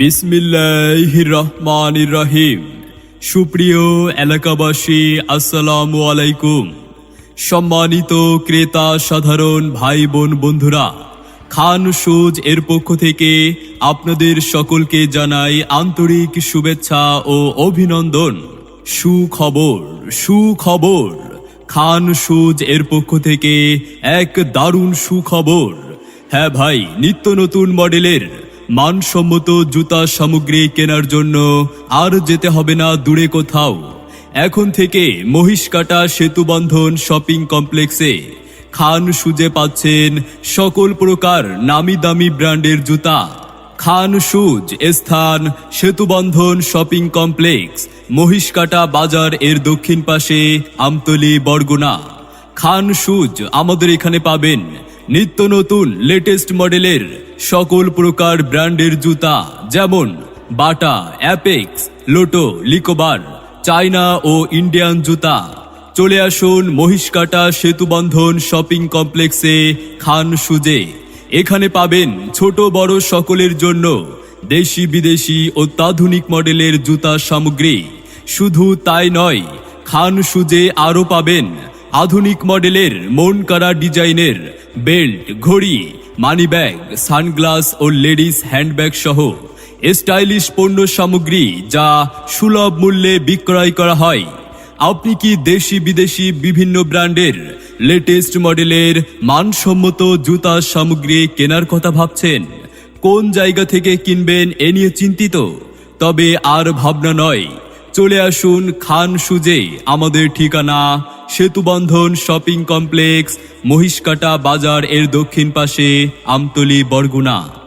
বিসমিল্লাহ রহমান রহিম সুপ্রিয় এলাকাবাসী, আসসালামু আলাইকুম। সম্মানিত ক্রেতা, সাধারণ ভাই বোন বন্ধুরা, খান সুজ এর পক্ষ থেকে আপনাদের সকলকে জানাই আন্তরিক শুভেচ্ছা ও অভিনন্দন। সুখবর সুখবর, খান সুজ এর পক্ষ থেকে এক দারুণ সুখবর। হ্যাঁ ভাই, নিত্য নতুন মডেলের মানসম্মত জুতা সামগ্রী কেনার জন্য আর যেতে হবে না দূরে কোথাও। এখন থেকে মহিষকাটা সেতুবন্ধন শপিং কমপ্লেক্সে খান সুজে পাচ্ছেন সকল প্রকার নামি দামি ব্র্যান্ডের জুতা। খান সুজ স্থান সেতুবন্ধন শপিং কমপ্লেক্স, মহিষকাটা বাজার এর দক্ষিণ পাশে আমতলি বরগুনা। খান সুজ আমাদের এখানে পাবেন। নিত্য নতুন লেটেস্ট মডেলের সকল প্রকার ব্র্যান্ডের জুতা, যেমন বাটা অ্যাপেক্স লোটো লিকোবার চায়না ও ইন্ডিয়ান জুতা। চলে আসুন মহিষকাটা সেতুবন্ধন শপিং কমপ্লেক্সে খান সুজে। এখানে পাবেন ছোট বড় সকলের জন্য দেশি বিদেশি অত্যাধুনিক মডেলের জুতা সামগ্রী। শুধু তাই নয়, খান সুজে আরও পাবেন আধুনিক মডেলের, মন করা ডিজাইনের, বেল্ট, ঘড়ি, মানি ব্যাগ, সানগ্লাস ও লেডিস হ্যান্ডব্যাগ সহ স্টাইলিশ পণ্য সামগ্রী যা সুলভ মূল্যে বিক্রয় করা হয়। আপনি কি দেশি বিদেশি বিভিন্ন ব্র্যান্ডের লেটেস্ট মডেলের মানসম্মত জুতা সামগ্রী কেনার কথা ভাবছেন? কোন জায়গা থেকে কিনবেন এ নিয়ে চিন্তিত? তবে আর ভাবনা নয়। চলে আসুন খান সুজে, আমাদের ঠিকানা সেতুবন্ধন শপিং কমপ্লেক্স মহিষকাটা বাজার এর দক্ষিণ পাশে আমতলি বরগুনা।